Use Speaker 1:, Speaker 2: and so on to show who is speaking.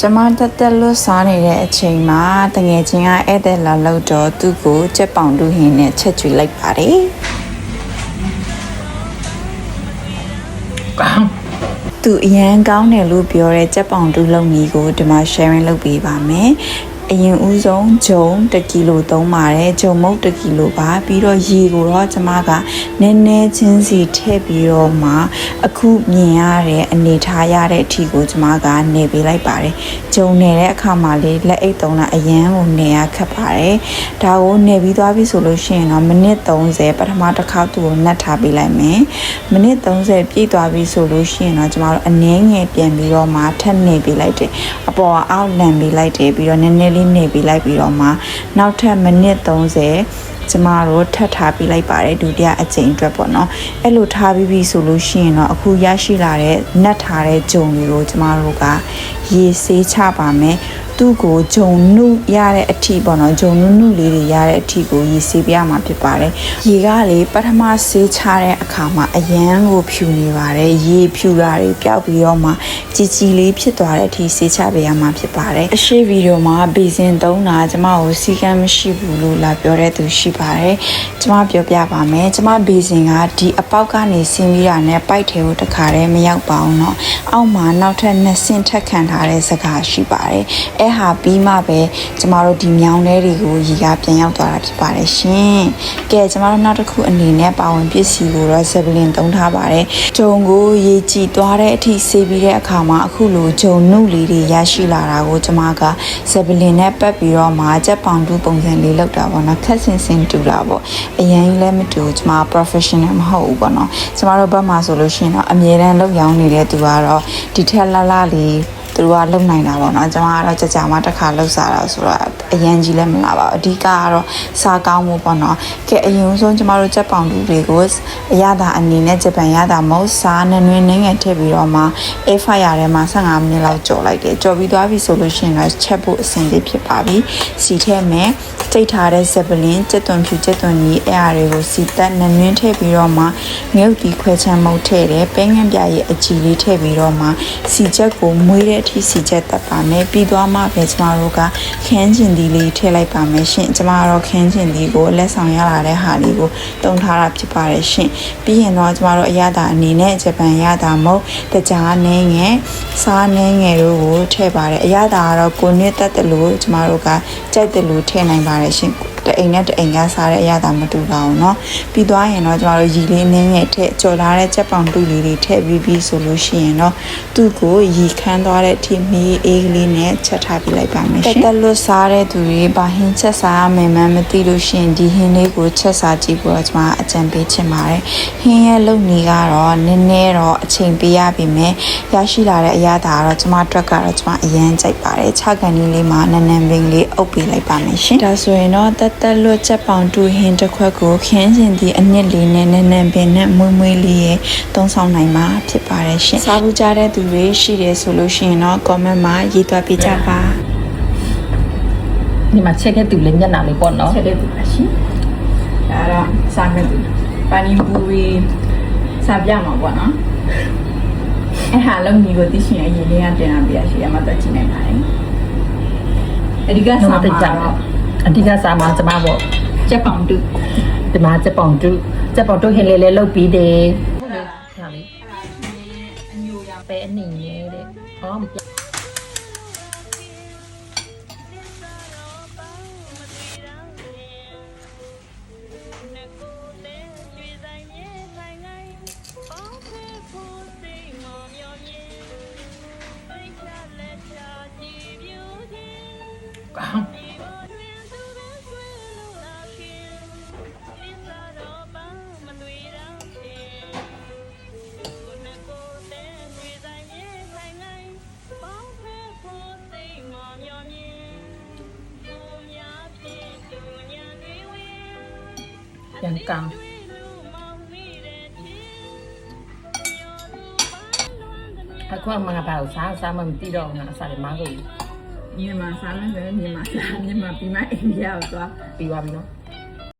Speaker 1: ကျမတက်တက်လွတ်စားနေတဲ့အချိန်မှာတငယ်ချင်းကဧည့်သည်လာလို့တော့သူ့ကိုကြက်ပေါင်တူဟင်းနဲ့ချက်ကျွေးလိုက်ပါတယ်
Speaker 2: ကောင်း
Speaker 1: သူအရန်ကောင်းတယ်လို့ပြောတဲ့ကြက်ပေါင်တူလုံကြီးကိုဒီမှာ sharing လုပ်ပေးပါမယ် အရင်ဦးဆုံးဂျုံ1ကီလိုသုံးပါတယ်ဂျုံမုတ်1ကီလိုပါပြီးတော့ရေကိုတော့ကျမကနည်းနည်းချင်းစီထည့်ပြီးတော့မှအခုမြင်ရတဲ့အနေထားရတဲ့အထီကိုကျမကနေပေးလိုက်ပါတယ်ဂျုံနေတဲ့အခါမှာလေးလက်အိတ်သုံးတာအရန်ကိုနေရခက်ပါတယ်ဒါကိုနေပြီးသွားပြီဆိုလို့ရှိရင်တော့မိနစ်30ပထမတစ်ခါသူ့ကိုနှက်ထားပေးလိုက်မယ်မိနစ်30ပြည့်သွားပြီဆိုလို့ရှိရင်တော့ကျမတို့အနည်းငယ်ပြန်ပြီးတော့မှထပ်နေပေးလိုက်တယ်အပေါ်ကအောက်လန်ပေးလိုက်တယ်ပြီးတော့နည်းနည်းလေးနေပေးလိုက်ပြီးတော့မှနောက်ထပ်မိနစ်30ကျမတို့ထပ်ထားပြီးလိုက်ပါတယ်ဒုတိယအကြိမ်အတွက်ပေါ့နော်အဲ့လိုထားပြီးပြီဆိုလို့ရှိရင်တော့အခုရရှိလာတဲ့နတ်ထားတဲ့ဂျုံတွေကိုကျမတို့ကရေဆေးချပါမယ် သူ့ကိုဂျုံနုရတဲ့အထီပေါ့နော်ဂျုံနုနုလေးတွေရတဲ့အထီကိုရေဆေးပြရမှာဖြစ်ပါတယ်ရေကလေပထမဆေးချတဲ့အခါမှာအရန်ကိုဖြူနေပါတယ်ရေဖြူတာတွေပျောက်ပြီးတော့မှជីជីလေးဖြစ်သွားတဲ့အထိဆေးချပေးရမှာဖြစ်ပါတယ်အရှိဗီဒီယိုမှာဘေစင်သုံးတာကျမကိုစီကံမရှိဘူးလို့လာပြောတဲ့သူရှိပါတယ်ကျမပြောပြပါမယ်ကျမဘေစင်ကဒီအပေါက်ကနေဆင်းပြီးတာနဲ့ပိုက်ထဲကိုတခါတည်းမရောက်ပါဘူးเนาะအောက်မှာနောက်ထပ်နှစ်ဆင့်ထပ်ခံထားတဲ့စကားရှိပါတယ်အဲ ဟာပြီးမှပဲကျမတို့ဒီမြောင်းထဲတွေကိုရေကပြန်ရောက်သွားတာဖြစ်ပါတယ်ရှင်ကဲကျမတို့နောက်တစ်ခုအနေနဲ့ပါဝင်ပစ္စည်းကိုတော့ဇဗလင်သုံးထားပါတယ်ဂျုံကိုရေကြည်သွားတဲ့အထိဆေးပြီးတဲ့အခါမှာအခုလိုဂျုံနုလေးတွေရရှိလာတာကိုကျမကဇဗလင်နဲ့ပတ်ပြီးတော့မှချက်ပေါင်တူပုံစံလေးလောက်တာပေါ့နော်ခက်စင်စင်တူလာပေါ့အရင်ကြီးလည်းမတူကျမ professional မဟုတ်ဘူးပေါ့နော်ကျမတို့ဘက်မှာဆိုလို့ရှိရင်တော့အမြဲတမ်းလောက်ရောင်းနေတဲ့သူကတော့ဒီထက်လှလှလေး သူတို့ကလုံနိုင်တာပေါ့နော်ကျွန်မကတော့ကြကြမှတစ်ခါလှုပ်စားတာဆိုတော့အရန်ကြီးလည်းမလာပါဘူးအဓိကကတော့စားကောင်းမှုပေါ့နော်ကဲအရင်ဆုံးကျွန်မတို့ချက်ပေါင်တူတွေကိုအရသာအနေနဲ့ဂျပန်ရသာမဟုတ်စားနနွင်းနှင်းငယ်ထည့်ပြီးတော့မှ air fryer ထဲမှာ15မိနစ်လောက်ကြော်လိုက်တယ်ကြော်ပြီးသွားပြီဆိုလို့ရှိရင်တော့ချက်ဖို့အဆင်သင့်ဖြစ်ပါပြီစီထည့်မယ် တိတ်ထားတဲ့ဇပလင်စက်သွန်ဖြူစက်သွန်ကြီးအဲ့အားတွေကိုစီတက်နနွင်းထည့်ပြီးတော့မှငုတ်ဒီခွဲချမ်းမုတ်ထည့်တယ်ပဲငန့်ပြရဲ့အကြည်လေးထည့်ပြီးတော့မှစီချက်ကိုမွေးတဲ့အထိစီချက်တက်ပါမယ်ပြီးသွားမှပဲကျမတို့ကခင်းကျင်ဒီလေးထည့်လိုက်ပါမယ်ရှင်ကျမကတော့ခင်းကျင်ဒီကိုလက်ဆောင်ရလာတဲ့ဟာလေးကိုတုံထားတာဖြစ်ပါတယ်ရှင်ပြီးရင်တော့ကျမတို့အရသာအနေနဲ့ဂျပန်ရသာမဟုတ်တကြားနှင်းငယ်စားနှင်းငယ်တို့ကိုထည့်ပါတယ်အရသာကတော့ကိုနစ်တက်တယ်လို့ကျမတို့ကကြိုက်တယ်လို့ထည့်နိုင်ပါတယ်ရှင် တအိမ်နဲ့တအိမ်ကစားတဲ့အရသာမတူပါဘူးเนาะပြီးသွားရင်တော့ကျမတို့ရီလေးနင်းငယ်ထည့်ကြော်လာတဲ့ချက်ပေါင်တူလေးတွေထည့်ပြီးပြီးဆိုလို့ရှိရင်တော့သူ့ကိုရီခမ်းသွားတဲ့အထိမီးအေးကလေးနဲ့ချက်ထားပြလိုက်ပါမယ်ရှင်တက်တက်လွတ်စားတဲ့သူတွေဘာဟင်းချက်စားရမယ်မှန်းမသိလို့ရှိရင်ဒီဟင်းလေးကိုချက်စားကြည့်ဖို့တော့ကျမအကြံပေးချင်ပါတယ်ဟင်းရဲ့လုံနေကတော့နည်းနည်းတော့အချိန်ပေးရပြီမယ်ရရှိလာတဲ့အရသာကတော့ကျမအတွက်ကတော့ကျမအရန်ကြိုက်ပါတယ်ခြေကန်လေးလေးမှာနန်းနန်းပင်လေးအုပ်ပေးလိုက်ပါမယ်ရှင်ဒါဆိုရင်တော့တက် တက်လွတ်ချက်ပေါင်တူဟင်းတစ်ခွက်ကိုခင်းကျင်သည့်အနစ်လေးနဲ့နန်းနန်းပင်နဲ့မွေးမွေးလေးရဲ့သုံးဆောင်နိုင်မှာဖြစ်ပါတယ်ရှင်စားဘူးကြတဲ့သူတွေရှိတယ်ဆိုလို့ရှိရင်တော့ comment မှာရေးသွင်းပေးကြပါ
Speaker 2: ဒီမှာချက်ခဲ့သူလေးမျက်နှာလေးပေါ့နော်
Speaker 1: ချက်တဲ့သူပါရှင်ဒါတော့စားမဲ့သူပနီပူရီစားပြမှာပေါ့နော်အဲ့ဟာလုံးကြီးကိုသိရှင်အရင်လေးကပြန်လာပြရရှိရမှာတော့ကြည့်နိုင်ပါတယ်အဓိက
Speaker 2: တော့
Speaker 1: စား
Speaker 2: တိတ်ကြ
Speaker 1: မှာ
Speaker 2: အဓိကစားမှာကျမပေါ့
Speaker 1: ချက်ပေါင်တူ
Speaker 2: ဒီမှာချက်ပေါင်တူချက်ပေါင်တူဟင်းလေးလေးလုတ်ပြီးတယ်ဟုတ်လေဟာလေ
Speaker 1: အညိုရ
Speaker 2: ပဲအနည်းငယ်တဲ့ဟောမပြကောင်း ပြန်ကောင်းအခုမှငါပါကိုစားစားမှမသိတော့ငါအစားတွေမားလို့
Speaker 1: မြန်မာစားမယ်ဆိုရင်မြန်မာစားမြန်မာပြီးမှအိန္ဒိယကိုသွား
Speaker 2: ပြီးသွားပြီနော်